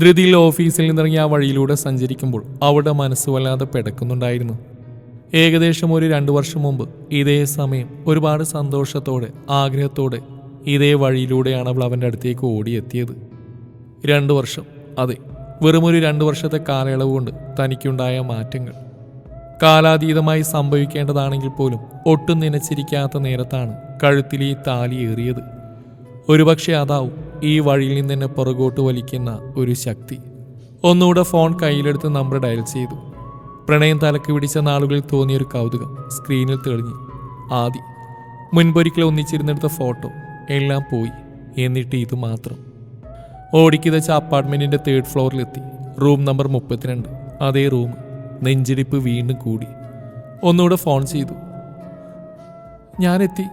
ധൃതിയിൽ ഓഫീസിൽ നിന്നിറങ്ങി ആ വഴിയിലൂടെ സഞ്ചരിക്കുമ്പോൾ അവളുടെ മനസ്സ് വല്ലാതെ പെടക്കുന്നുണ്ടായിരുന്നു. ഏകദേശം ഒരു രണ്ടു വർഷം മുമ്പ് ഇതേ സമയം ഒരുപാട് സന്തോഷത്തോടെ ആഗ്രഹത്തോടെ ഇതേ വഴിയിലൂടെയാണ് അവൾ അവന്റെ അടുത്തേക്ക് ഓടിയെത്തിയത്. രണ്ടു വർഷം അതെ വെറുമൊരു രണ്ടു വർഷത്തെ കാലയളവ് കൊണ്ട് തനിക്കുണ്ടായ മാറ്റങ്ങൾ. കാലാതീതമായി സംഭവിക്കേണ്ടതാണെങ്കിൽ പോലും ഒട്ടും നനച്ചിരിക്കാത്ത നേരത്താണ് കഴുത്തിൽ ഈ താലി ഏറിയത്. ഒരുപക്ഷെ അതാവും ഈ വഴിയിൽ നിന്ന് എന്നെ പുറകോട്ട് വലിക്കുന്ന ഒരു ശക്തി. ഒന്നുകൂടെ ഫോൺ കയ്യിലെടുത്ത് നമ്പർ ഡയൽ ചെയ്തു. പ്രണയം തലക്ക് പിടിച്ച നാളുകളിൽ തോന്നിയൊരു കൗതുകം സ്ക്രീനിൽ തെളിഞ്ഞു. ആദി മുൻപൊരിക്കൽ ഒന്നിച്ചിരുന്നെടുത്ത ഫോട്ടോ. എല്ലാം പോയി. എന്നിട്ട് ഇത് മാത്രം. ഓടിക്കിതച്ച അപ്പാർട്ട്മെന്റിന്റെ തേർഡ് ഫ്ലോറിലെത്തി. റൂം നമ്പർ മുപ്പത്തിരണ്ട്. അതേ റൂം. നെഞ്ചിടിപ്പ് വീണ്ടും കൂടി. ഒന്നുകൂടെ ഫോൺ ചെയ്തു. ഞാനെത്തി.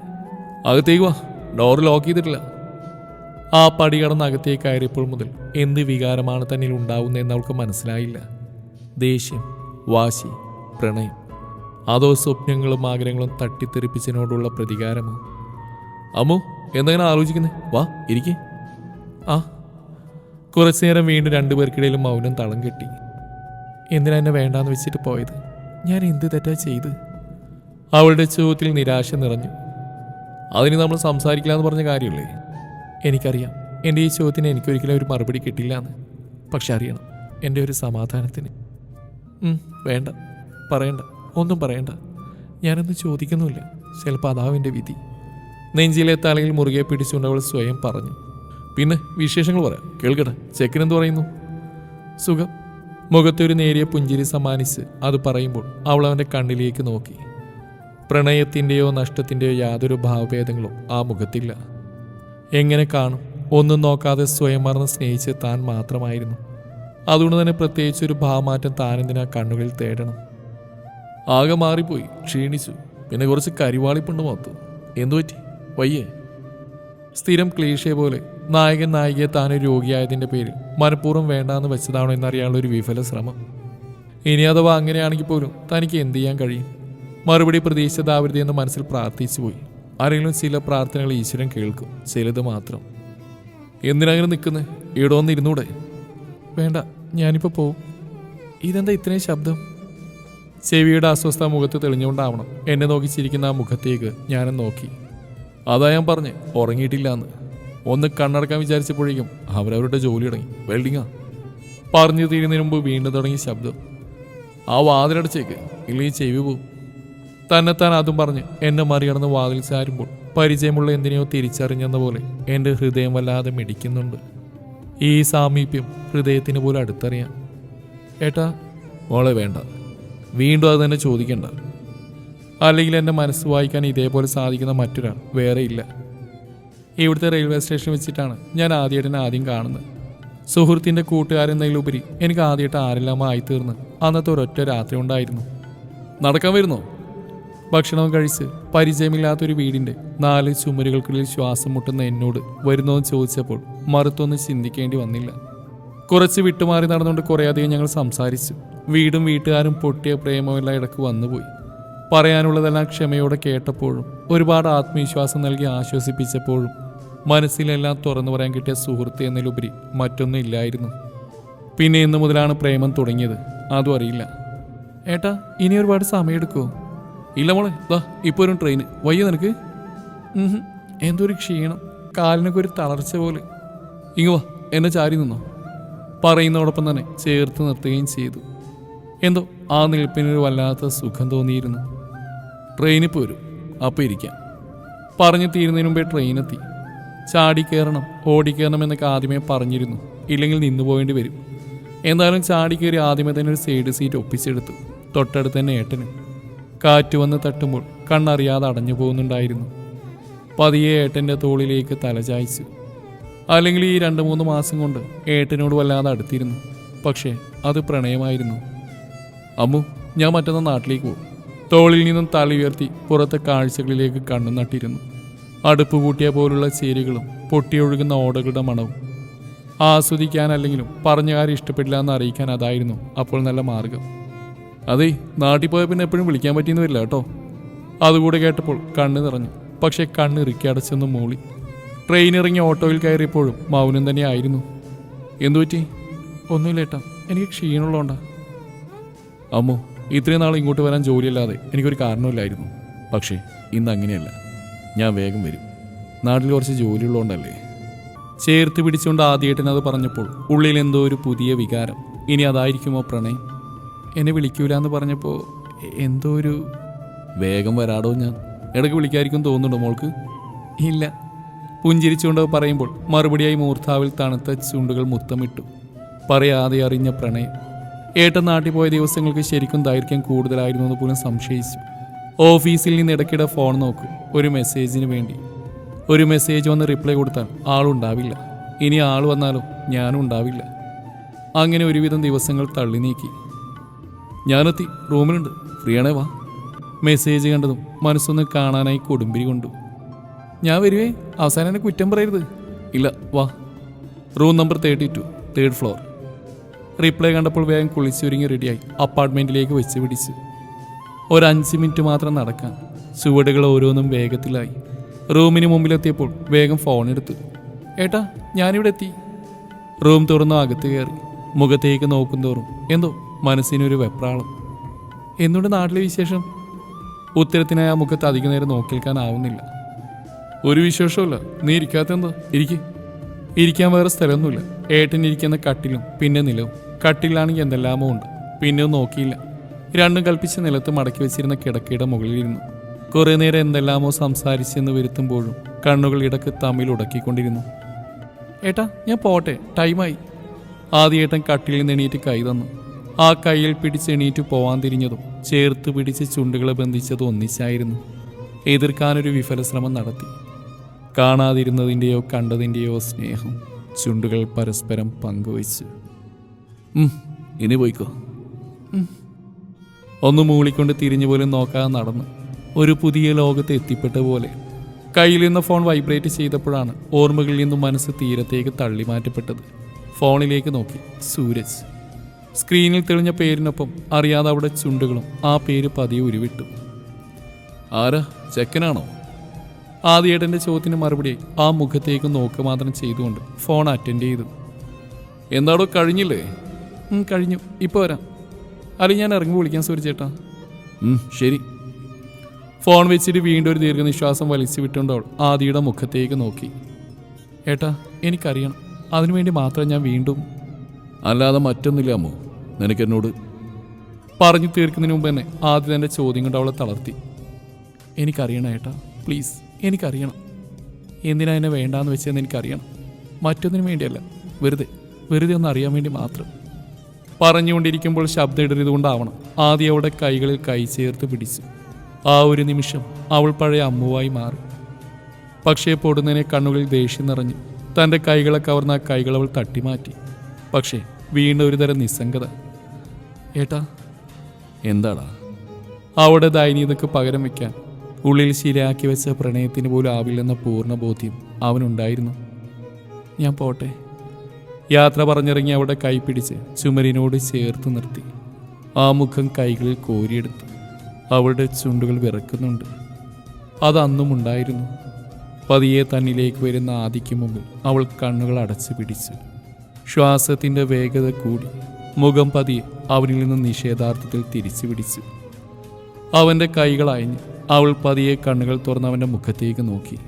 അകത്തേക്ക് വാ. ഡോർ ലോക്ക് ചെയ്തിട്ടില്ല. ആ പടി അകത്തേക്ക് കയറിയപ്പോൾ മുതൽ എന്ത് വികാരമാണ് തന്നിൽ ഉണ്ടാവുന്നതെന്ന് അവൾക്ക് മനസ്സിലായില്ല. ദേഷ്യം വാശി പ്രണയം അതോ സ്വപ്നങ്ങളും ആഗ്രഹങ്ങളും തട്ടിത്തെറിപ്പിച്ചതിനോടുള്ള പ്രതികാരമോ? അമ്മോ എന്തെങ്ങനെ ആലോചിക്കുന്നേ? വാ ഇരിക്കേ. ആ. കുറച്ചു നേരം വീണ്ടും രണ്ടുപേർക്കിടയിലും മൗനം തളം കെട്ടി. എന്തിനാ എന്നെ വേണ്ടാന്ന് വെച്ചിട്ട് പോയത്? ഞാൻ എന്ത് തെറ്റാ ചെയ്ത്? അവളുടെ ചോദ്യത്തിൽ നിരാശ നിറഞ്ഞു. അതിന് നമ്മൾ സംസാരിക്കില്ല എന്ന് പറഞ്ഞ കാര്യമില്ലേ? എനിക്കറിയാം. എന്റെ ഈ ചോദ്യത്തിന് എനിക്കൊരിക്കലും ഒരു മറുപടി കിട്ടില്ല എന്ന്. പക്ഷെ അറിയണം എന്റെ ഒരു സമാധാനത്തിന്. വേണ്ട പറയണ്ട ഒന്നും പറയണ്ട. ഞാനൊന്നും ചോദിക്കുന്നുമില്ല. ചിലപ്പോൾ അതാവും എന്റെ വിധി. നെഞ്ചിലെ തലയിൽ മുറുകെ പിടിച്ചുകൊണ്ട് അവൾ സ്വയം പറഞ്ഞു. പിന്നെ വിശേഷങ്ങൾ പറയാം. കേൾക്കട്ടെ ചെക്കനെന്ത് പറയുന്നു? സുഖം. മുഖത്തൊരു നേരിയ പുഞ്ചിരി സമ്മാനിച്ച് അത് പറയുമ്പോൾ അവൾ അവന്റെ കണ്ണിലേക്ക് നോക്കി. പ്രണയത്തിന്റെയോ നഷ്ടത്തിന്റെയോ യാതൊരു ഭാവഭേദങ്ങളും ആ മുഖത്തില്ല. എങ്ങനെ കാണും? ഒന്നും നോക്കാതെ സ്വയം മറന്ന് സ്നേഹിച്ച് താൻ മാത്രമായിരുന്നു. അതുകൊണ്ട് തന്നെ പ്രത്യേകിച്ച് ഒരു ഭാവമാറ്റം താനെന്തിനാ കണ്ണുകളിൽ തേടണം? ആകെ മാറിപ്പോയി ക്ഷീണിച്ചു. പിന്നെ കുറച്ച് കരിവാളിപ്പുണ്ട് മൊത്തം എന്തുപറ്റി വയ്യേ. സ്ഥിരം ക്ലീഷേ പോലെ നായകൻ നായികയെ താനൊരു രോഗിയായതിന്റെ പേരിൽ മനഃപൂർവം വേണ്ടാന്ന് വെച്ചതാണോ എന്നറിയാനുള്ള ഒരു വിഫല ശ്രമം. ഇനി അഥവാ അങ്ങനെയാണെങ്കിൽ പോലും തനിക്ക് എന്ത് ചെയ്യാൻ കഴിയും? മറുപടി പ്രതീക്ഷിതാവരുതെന്ന് മനസ്സിൽ പ്രാർത്ഥിച്ചു പോയി ആരെങ്കിലും ചില പ്രാർത്ഥനകൾ ഈശ്വരൻ കേൾക്കും ചിലത് മാത്രം. എന്തിനങ്ങനെ നിൽക്കുന്നത് ഇവിടെ വന്ന് ഇരുന്നൂടെ വേണ്ട ഞാനിപ്പോൾ പോവും. ഇതെന്താ ഇത്രയും ശബ്ദം? ചെവിയുടെ അസ്വസ്ഥ മുഖത്ത് തെളിഞ്ഞുകൊണ്ടാവണം. എന്നെ നോക്കി ചിരിക്കുന്ന ആ മുഖത്തേക്ക് ഞാനും നോക്കി. അതാ ഞാൻ പറഞ്ഞ് ഉറങ്ങിയിട്ടില്ല എന്ന് ഒന്ന് കണ്ണടക്കാൻ വിചാരിച്ചപ്പോഴേക്കും അവരവരുടെ ജോലി തുടങ്ങി. വെൽഡിങ്ങാ. പറഞ്ഞു തീരുന്നതിന് മുമ്പ് വീണ്ടും തുടങ്ങിയ ശബ്ദം. ആ വാതിലടച്ചേക്ക് ഇല്ലെങ്കിൽ ചെവി പോവും. തന്നെത്താൻ അതും പറഞ്ഞ് എന്നെ മറികടന്ന് വാതിൽ ചാരുമ്പോൾ പരിചയമുള്ള എന്തിനെയോ തിരിച്ചറിഞ്ഞെന്ന പോലെ എന്റെ ഹൃദയം വല്ലാതെ മിടിക്കുന്നുണ്ട്. ഈ സാമീപ്യം ഹൃദയത്തിന് പോലും അടുത്തറിയാം. ഏട്ടാ? മോളെ വേണ്ട. വീണ്ടും അത് തന്നെ ചോദിക്കണ്ട. അല്ലെങ്കിൽ എന്റെ മനസ്സ് വായിക്കാൻ ഇതേപോലെ സാധിക്കുന്ന മറ്റൊരാൾ വേറെ ഇല്ല. ഇവിടുത്തെ റെയിൽവേ സ്റ്റേഷൻ വെച്ചിട്ടാണ് ഞാൻ ആദ്യമായിട്ട് ആദ്യം കാണുന്നത്. സുഹൃത്തിന്റെ കൂട്ടുകാരെന്നതിലുപരി എനിക്ക് ആദ്യമായിട്ട് ആരെല്ലാം ആയിത്തീർന്ന് അന്നത്തെ ഒരൊറ്റ രാത്രി ഉണ്ടായിരുന്നു. നടക്കാൻ വരുന്നോ? ഭക്ഷണം കഴിച്ച് പരിചയമില്ലാത്തൊരു വീടിന്റെ നാല് ചുമരുകൾക്കുള്ളിൽ ശ്വാസം മുട്ടുന്ന എന്നോട് വരുന്നോ ചോദിച്ചപ്പോൾ മറുത്തൊന്ന് ചിന്തിക്കേണ്ടി വന്നില്ല. കുറച്ച് വിട്ടുമാറി നടന്നുകൊണ്ട് കുറേയധികം ഞങ്ങൾ സംസാരിച്ചു. വീടും വീട്ടുകാരും പൊട്ടിയ പ്രേമമെല്ലാം ഇടയ്ക്ക് വന്നുപോയി. പറയാനുള്ളതെല്ലാം ക്ഷമയോടെ കേട്ടപ്പോഴും ഒരുപാട് ആത്മവിശ്വാസം നൽകി ആശ്വസിപ്പിച്ചപ്പോഴും മനസ്സിലെല്ലാം തുറന്നു പറയാൻ കിട്ടിയ സുഹൃത്ത് എന്നതിലുപരി മറ്റൊന്നും ഇല്ലായിരുന്നു. പിന്നെ ഇന്നു മുതലാണ് പ്രേമം തുടങ്ങിയത്. അതും അറിയില്ല. ഏട്ടാ ഇനി ഒരുപാട് സമയമെടുക്കുമോ ഇല്ല മോളെ ദാ ഇപ്പോൾ ഒരു ട്രെയിൻ വയ്യ നിനക്ക്? എന്തൊരു ക്ഷീണം. കാലിനൊക്കെ ഒരു തളർച്ച പോലെ. ഇങ്ങ് വാ എന്നെ ചാരി നിന്നോ. പറയുന്നതോടൊപ്പം തന്നെ ചേർത്ത് നിർത്തുകയും ചെയ്തു. എന്തോ ആ നിൽപ്പിനൊരു വല്ലാത്ത സുഖം തോന്നിയിരുന്നു. ട്രെയിനിൽ പോരും അപ്പോൾ ഇരിക്കാം. പറഞ്ഞു തീരുന്നതിന് മുമ്പേ ട്രെയിനെത്തി ചാടി കയറണം ഓടിക്കയറണം എന്നൊക്കെ ആദ്യമേ പറഞ്ഞിരുന്നു. ഇല്ലെങ്കിൽ നിന്നു പോകേണ്ടി വരും. എന്തായാലും ചാടി കയറി ആദ്യമേ തന്നെ ഒരു സൈഡ് സീറ്റ് ഒപ്പിച്ചെടുത്തു. തൊട്ടടുത്ത് തന്നെ ഏട്ടനും. കാറ്റ് വന്ന് തട്ടുമ്പോൾ കണ്ണറിയാതെ അടഞ്ഞു പോകുന്നുണ്ടായിരുന്നു. പതിയെ ഏട്ടന്റെ തോളിലേക്ക് തലചായ്ച്ചു അല്ലെങ്കിൽ ഈ രണ്ട് മൂന്ന് മാസം കൊണ്ട് ഏട്ടനോട് വല്ലാതെ അടുത്തിരുന്നു. പക്ഷേ അത് പ്രണയമായിരുന്നു. അമ്മു ഞാൻ മറ്റന്നാൾ നാട്ടിലേക്ക് പോകും. തോളിൽ നിന്നും തല ഉയർത്തി പുറത്തെ കാഴ്ചകളിലേക്ക് കണ്ണു നട്ടിരുന്നു. അടുപ്പ് കൂട്ടിയ പോലുള്ള ചേരുകളും പൊട്ടിയൊഴുകുന്ന ഓടകളുടെ മണവും. ആസ്വദിക്കാനല്ലെങ്കിലും പറഞ്ഞ കാര്യം ഇഷ്ടപ്പെട്ടില്ല എന്ന് അറിയിക്കാൻ അതായിരുന്നു അപ്പോൾ നല്ല മാർഗം. അതെ നാട്ടിൽ പോയ പിന്നെ എപ്പോഴും വിളിക്കാൻ പറ്റിയെന്ന് വരില്ല കേട്ടോ. അതുകൂടെ കേട്ടപ്പോൾ കണ്ണ് നിറഞ്ഞു. പക്ഷെ കണ്ണ് ഇറുക്കി അടച്ചെന്ന് മൂളി. ട്രെയിൻ ഇറങ്ങി ഓട്ടോയിൽ കയറിയപ്പോഴും മൗനം തന്നെയായിരുന്നു എന്തു പറ്റി? ഒന്നുമില്ല ഏട്ടാ എനിക്ക് ക്ഷീണമുള്ളതുകൊണ്ടാ അമ്മോ ഇത്രയും നാൾ ഇങ്ങോട്ട് വരാൻ ജോലിയല്ലാതെ എനിക്കൊരു കാരണമില്ലായിരുന്നു പക്ഷേ ഇന്ന് അങ്ങനെയല്ല. ഞാൻ വേഗം വരും. നാട്ടിൽ കുറച്ച് ജോലിയുള്ളതുകൊണ്ടല്ലേ ചേർത്ത് പിടിച്ചുകൊണ്ട് ആദ്യേട്ടൻ അത് പറഞ്ഞപ്പോൾ ഉള്ളിൽ എന്തോ ഒരു പുതിയ വികാരം. ഇനി അതായിരിക്കുമോ പ്രണയം? എന്നെ വിളിക്കൂല എന്ന് പറഞ്ഞപ്പോൾ എന്തോ ഒരു വേഗം വരാടോ ഞാൻ. ഇടയ്ക്ക് വിളിക്കായിരിക്കും തോന്നുന്നുണ്ടോ മോൾക്ക്? ഇല്ല. പുഞ്ചിരിച്ചുകൊണ്ട് പറയുമ്പോൾ മറുപടിയായി മൂർധാവിൽ തണുത്ത ചുണ്ടുകൾ മുത്തമിട്ടു. പറയാതെ അറിഞ്ഞ പ്രണയം. ഏട്ടൻ നാട്ടിൽ പോയ ദിവസങ്ങൾക്ക് ശരിക്കും ദൈർഘ്യം കൂടുതലായിരുന്നു എന്ന് പോലും സംശയിച്ചു. ഓഫീസിൽ നിന്ന് ഇടയ്ക്കിടെ ഫോൺ നോക്കും. ഒരു മെസ്സേജിന് വേണ്ടി. ഒരു മെസ്സേജ് വന്ന് റിപ്ലൈ കൊടുത്താൽ ആളുണ്ടാവില്ല. ഇനി ആൾ വന്നാലും? ഞാനും ഉണ്ടാവില്ല. അങ്ങനെ ഒരുവിധം ദിവസങ്ങൾ തള്ളി നീക്കി ഞാനെത്തി റൂമിലുണ്ട്. ഫ്രീ ആണേ വാ. മെസ്സേജ് കണ്ടതും മനസ്സൊന്ന് കാണാനായി കൊടുമ്പിരി കൊണ്ടു. ഞാൻ വരുവേ. അവസാനം എന്നെ കുറ്റം പറയരുത്. ഇല്ല വാ. Room number thirty two third floor. Reply കണ്ടപ്പോൾ വേഗം കുളിച്ചൊരുങ്ങി റെഡിയായി. അപ്പാർട്ട്മെന്റിലേക്ക് വെച്ച് പിടിച്ച്. ഒരു അഞ്ച് മിനിറ്റ് മാത്രം നടക്കാൻ. ചുവടുകൾ ഓരോന്നും വേഗത്തിലായി. റൂമിന് മുമ്പിലെത്തിയപ്പോൾ വേഗം ഫോൺ എടുത്തു. ഏട്ടാ ഞാനിവിടെ എത്തി. റൂം തുറന്ന് അകത്ത് കയറി. മുഖത്തേക്ക് നോക്കും തോറും എന്തോ മനസ്സിനൊരു വെപ്രാളം. എന്നോട് നാട്ടിലെ വിശേഷം? ഉത്തരത്തിനായി ആ മുഖത്ത് അധിക നേരം നോക്കി നിൽക്കാനാവുന്നില്ല ഒരു വിശേഷമല്ല നീ ഇരിക്കാത്തെന്താ? ഇരിക്ക്. ഇരിക്കാൻ വേറെ സ്ഥലമൊന്നുമില്ല. ഏട്ടൻ ഇരിക്കുന്ന കട്ടിലും പിന്നെ നിലവും. കട്ടിലാണെങ്കിൽ എന്തെല്ലാമോ ഉണ്ട്. പിന്നെ നോക്കിയില്ല. രണ്ടും കൽപ്പിച്ച നിലത്ത് മടക്കി വെച്ചിരുന്ന കിടക്കയുടെ മുകളിലിരുന്നു. കുറേ നേരം എന്തെല്ലാമോ സംസാരിച്ചെന്ന് വരുത്തുമ്പോഴും കണ്ണുകൾ ഇടയ്ക്ക് തമ്മിൽ ഉടക്കിക്കൊണ്ടിരുന്നു. ഏട്ടാ ഞാൻ പോട്ടെ. ടൈമായി. ആദ്യേട്ടൻ കട്ടിലിൽ നിന്ന് എണീറ്റ് കൈ തന്നു. ആ കയ്യിൽ പിടിച്ച് എണീറ്റ് പോവാൻ തിരിഞ്ഞതും ചേർത്ത് പിടിച്ച് ചുണ്ടുകളെ ബന്ധിച്ചതും ഒന്നിച്ചായിരുന്നു. എതിർക്കാനൊരു വിഫല ശ്രമം നടത്തി. കാണാതിരുന്നതിന്റെയോ കണ്ടതിന്റെയോ സ്നേഹം ചുണ്ടുകൾ പരസ്പരം പങ്കുവച്ച്. ഇനി പോയിക്കോ. ഒന്ന് മൂളിക്കൊണ്ട് തിരിഞ്ഞു പോലും നോക്കാതെ നടന്ന്. ഒരു പുതിയ ലോകത്ത് എത്തിപ്പെട്ട പോലെ. കയ്യിൽ നിന്ന് ഫോൺ വൈബ്രേറ്റ് ചെയ്തപ്പോഴാണ് ഓർമ്മകളിൽ നിന്നും മനസ്സ് തീരത്തേക്ക് തള്ളി മാറ്റപ്പെട്ടത് ഫോണിലേക്ക് നോക്കി. സൂരജ്. സ്ക്രീനിൽ തെളിഞ്ഞ പേരിനൊപ്പം അറിയാതെ അവിടെ ചുണ്ടുകളും ആ പേര് പതിയെ ഉരുവിട്ടു. ആരാ? ചെക്കനാണോ? ആദ്യേട്ടന്റെ ചോദ്യത്തിന് മറുപടി ആ മുഖത്തേക്ക് നോക്ക് മാത്രം ചെയ്തുകൊണ്ട് ഫോൺ അറ്റൻഡ് ചെയ്തു. എന്താടോ കഴിഞ്ഞില്ലേ? കഴിഞ്ഞു. ഇപ്പോൾ വരാം. അല്ല ഞാൻ ഇറങ്ങി വിളിക്കാൻ സൂര്യചേട്ടാ ശരി. ഫോൺ വെച്ചിട്ട് വീണ്ടും ഒരു ദീർഘനിശ്വാസം വലിച്ചു വിട്ടുകൊണ്ട് ആദിയുടെ മുഖത്തേക്ക് നോക്കി. ഏട്ടാ എനിക്കറിയണം. അതിനുവേണ്ടി മാത്രം ഞാൻ വീണ്ടും അല്ലാതെ മറ്റൊന്നില്ല അമ്മോ. നിനക്കെന്നോട് പറഞ്ഞു തീർക്കുന്നതിന് മുമ്പ് തന്നെ ആദ്യം എന്റെ ചോദ്യം കൊണ്ട് അവളെ തളർത്തി. എനിക്കറിയണം ഏട്ടാ പ്ലീസ് എനിക്കറിയണം. എന്തിനാ എന്നെ വേണ്ടാന്ന് വെച്ചതെന്ന് എനിക്കറിയണം. മറ്റൊന്നിനു വേണ്ടിയല്ല വെറുതെ വെറുതെ ഒന്ന് അറിയാൻ വേണ്ടി മാത്രം. പറഞ്ഞുകൊണ്ടിരിക്കുമ്പോൾ ശബ്ദം ഇടരുതുകൊണ്ടാവണം ആദ്യം അവളുടെ കൈകളിൽ കൈ ചേർത്ത് പിടിച്ചു. ആ ഒരു നിമിഷം അവൾ പഴയ അമ്മുവായി മാറി. പക്ഷേ പൊടുന്നതിനെ കണ്ണുകളിൽ ദേഷ്യം നിറഞ്ഞു തന്റെ കൈകളെ കവർന്ന ആ കൈകൾ അവൾ തട്ടിമാറ്റി. പക്ഷേ വീണ്ടും ഒരുതരം നിസ്സംഗത ഏട്ടാ? എന്താടാ? അവിടെ ദൈനീതക്ക് പകരം വയ്ക്കാൻ ഉള്ളിൽ ശരിയാക്കി വെച്ച പ്രണയത്തിന് പോലും ആവില്ലെന്ന പൂർണ ബോധ്യം അവനുണ്ടായിരുന്നു. ഞാൻ പോട്ടെ. യാത്ര പറഞ്ഞിറങ്ങി അവിടെ കൈപ്പിടിച്ച് ചുമരിനോട് ചേർത്ത് നിർത്തി. ആ മുഖം കൈകളിൽ കോരിയെടുത്തു. അവളുടെ ചുണ്ടുകൾ വിറക്കുന്നുണ്ട്. അത് അന്നും ഉണ്ടായിരുന്നു. പതിയെ തന്നിലേക്ക് വരുന്ന ആദിക്ക് മുമ്പിൽ അവൾ കണ്ണുകൾ അടച്ചു പിടിച്ചു. ശ്വാസത്തിന്റെ വേഗത കൂടി. മുഖം പതിയെ അവനിൽ നിന്ന് നിഷേധാർത്ഥത്തിൽ തിരിച്ചു പിടിച്ചു അവന്റെ കൈകൾ അയഞ്ഞു അവൾ പതിയെ കണ്ണുകൾ തുറന്ന് അവന്റെ മുഖത്തേക്ക് നോക്കി.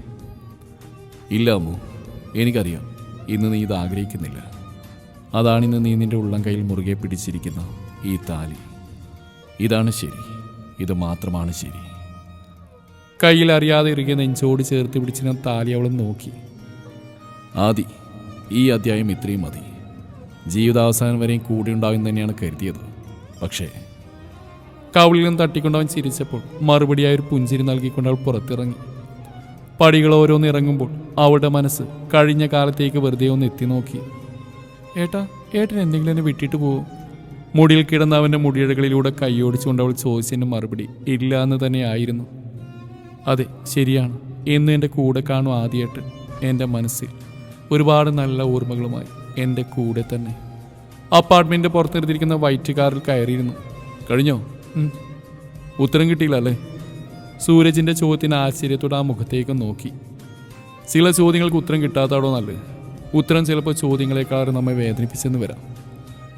ഇല്ല അമ്മു. എനിക്കറിയാം. ഇന്ന് നീ ഇത് ആഗ്രഹിക്കുന്നില്ല. അതാണിന്ന് നീ നിന്റെ ഉള്ളം കയ്യിൽ മുറുകെ പിടിച്ചിരിക്കുന്ന ഈ താലി. ഇതാണ് ശരി. ഇത് മാത്രമാണ് ശരി. കയ്യിൽ അറിയാതെ ഇറുകിയ നെഞ്ചോട് ചേർത്ത് പിടിച്ചിരുന്ന താലി അവളും നോക്കി. ആദി ഈ അധ്യായം ഇത്രയും മതി. ജീവിതാവസാനം വരെയും കൂടെ ഉണ്ടാകും തന്നെയാണ് കരുതിയത്. പക്ഷേ കവിളിൽ നിന്ന് തട്ടിക്കൊണ്ട് അവൻ ചിരിച്ചപ്പോൾ മറുപടിയായ ഒരു പുഞ്ചിരി നൽകിക്കൊണ്ട് അവൾ പുറത്തിറങ്ങി. പടികൾ ഓരോന്ന് ഇറങ്ങുമ്പോൾ അവളുടെ മനസ്സ് കഴിഞ്ഞ കാലത്തേക്ക് വെറുതെ ഒന്ന് എത്തി നോക്കി. ഏട്ടാ ഏട്ടൻ എന്തെങ്കിലും എന്നെ വിട്ടിട്ട് പോകും മുടിയിൽ കിടന്ന അവന്റെ മുടിയിഴകളിലൂടെ കൈയോടിച്ചുകൊണ്ട് അവൾ ചോദിച്ചതിന് മറുപടി ഇല്ല എന്ന് തന്നെയായിരുന്നു അതെ ശരിയാണ്. എന്ന് എന്റെ കൂടെ കാണും ആദ്യമായിട്ട് എന്റെ മനസ്സിൽ ഒരുപാട് നല്ല ഓർമ്മകളുമായി. എന്റെ കൂടെ തന്നെ. അപ്പാർട്ട്മെന്റ് പുറത്തെടുത്തിരിക്കുന്ന വൈറ്റ് കാറിൽ കയറിയിരുന്നു. കഴിഞ്ഞോ? ഉത്തരം കിട്ടിയില്ല അല്ലേ? സൂരജിന്റെ ചോദ്യത്തിന് ആശ്ചര്യത്തോടെ ആ മുഖത്തേക്ക് നോക്കി. ചില ചോദ്യങ്ങൾക്ക് ഉത്തരം കിട്ടാത്തതാണോ നല്ലത്? ഉത്തരം ചിലപ്പോൾ ചോദ്യങ്ങളെക്കാളും നമ്മെ വേദനിപ്പിച്ചെന്ന് വരാം.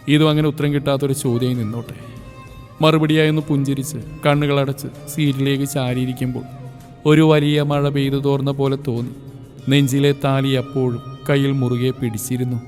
ഇതും അങ്ങനെ ഉത്തരം കിട്ടാത്തൊരു ചോദ്യമായി നിന്നോട്ടെ. മറുപടിയായി ഒന്ന് പുഞ്ചിരിച്ച് കണ്ണുകളടച്ച് സീറ്റിലേക്ക് ചാരിയിരിക്കുമ്പോൾ ഒരു വലിയ മഴ പെയ്തു തോർന്ന പോലെ തോന്നി. നെഞ്ചിലെ താലി അപ്പോഴും കയ്യിൽ മുറുകെ പിടിച്ചിരുന്നു.